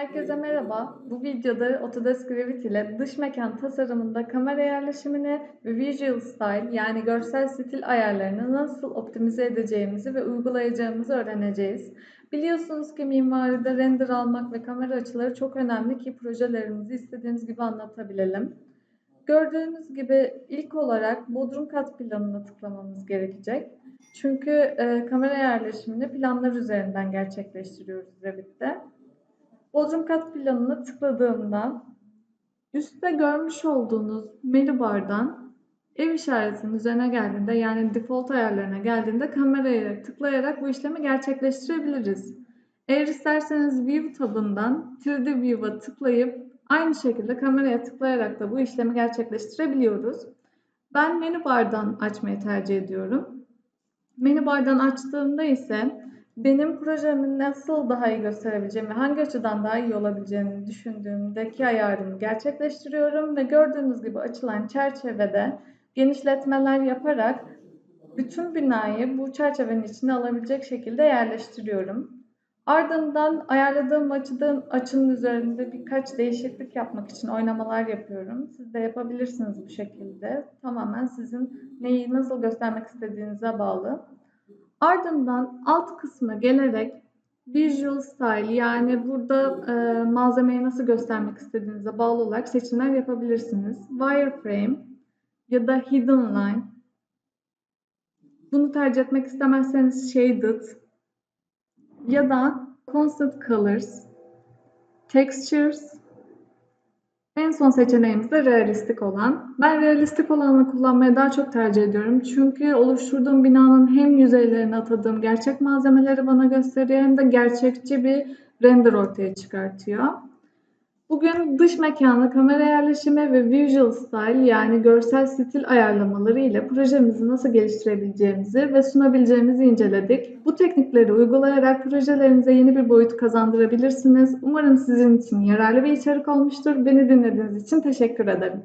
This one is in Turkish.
Herkese merhaba. Bu videoda Autodesk Revit ile dış mekan tasarımında kamera yerleşimini ve visual style yani görsel stil ayarlarını nasıl optimize edeceğimizi ve uygulayacağımızı öğreneceğiz. Biliyorsunuz ki mimaride render almak ve kamera açıları çok önemli ki projelerimizi istediğimiz gibi anlatabilelim. Gördüğünüz gibi ilk olarak bodrum kat planına tıklamamız gerekecek. Çünkü e, kamera yerleşimini planlar üzerinden gerçekleştiriyoruz Revit'te. Bodrum kat planına tıkladığımda üstte görmüş olduğunuz menü bardan ev işaretinin üzerine geldiğinde yani default ayarlarına geldiğinde kameraya tıklayarak bu işlemi gerçekleştirebiliriz. Eğer isterseniz View tabından 3D View'a tıklayıp aynı şekilde kameraya tıklayarak da bu işlemi gerçekleştirebiliyoruz. Ben menü bardan açmayı tercih ediyorum. Menü bardan açtığımda ise benim projemi nasıl daha iyi gösterebileceğimi, hangi açıdan daha iyi olabileceğini düşündüğümdeki ayarımı gerçekleştiriyorum ve gördüğünüz gibi açılan çerçevede genişletmeler yaparak bütün binayı bu çerçevenin içine alabilecek şekilde yerleştiriyorum. Ardından ayarladığım açıdan, açının üzerinde birkaç değişiklik yapmak için oynamalar yapıyorum. Siz de yapabilirsiniz bu şekilde. Tamamen sizin neyi nasıl göstermek istediğinize bağlı. Ardından alt kısma gelerek Visual Style yani burada e, malzemeyi nasıl göstermek istediğinize bağlı olarak seçimler yapabilirsiniz. Wireframe ya da Hidden Line. Bunu tercih etmek istemezseniz Shaded ya da Constant Colors, Textures en son seçeneğimiz de realistik olan. Ben realistik olanı kullanmayı daha çok tercih ediyorum. Çünkü oluşturduğum binanın hem yüzeylerine atadığım gerçek malzemeleri bana gösteriyor hem de gerçekçi bir render ortaya çıkartıyor. Bugün dış mekanı, kamera yerleşimi ve visual style yani görsel stil ayarlamaları ile projemizi nasıl geliştirebileceğimizi ve sunabileceğimizi inceledik. Bu teknikleri uygulayarak projelerinize yeni bir boyut kazandırabilirsiniz. Umarım sizin için yararlı bir içerik olmuştur. Beni dinlediğiniz için teşekkür ederim.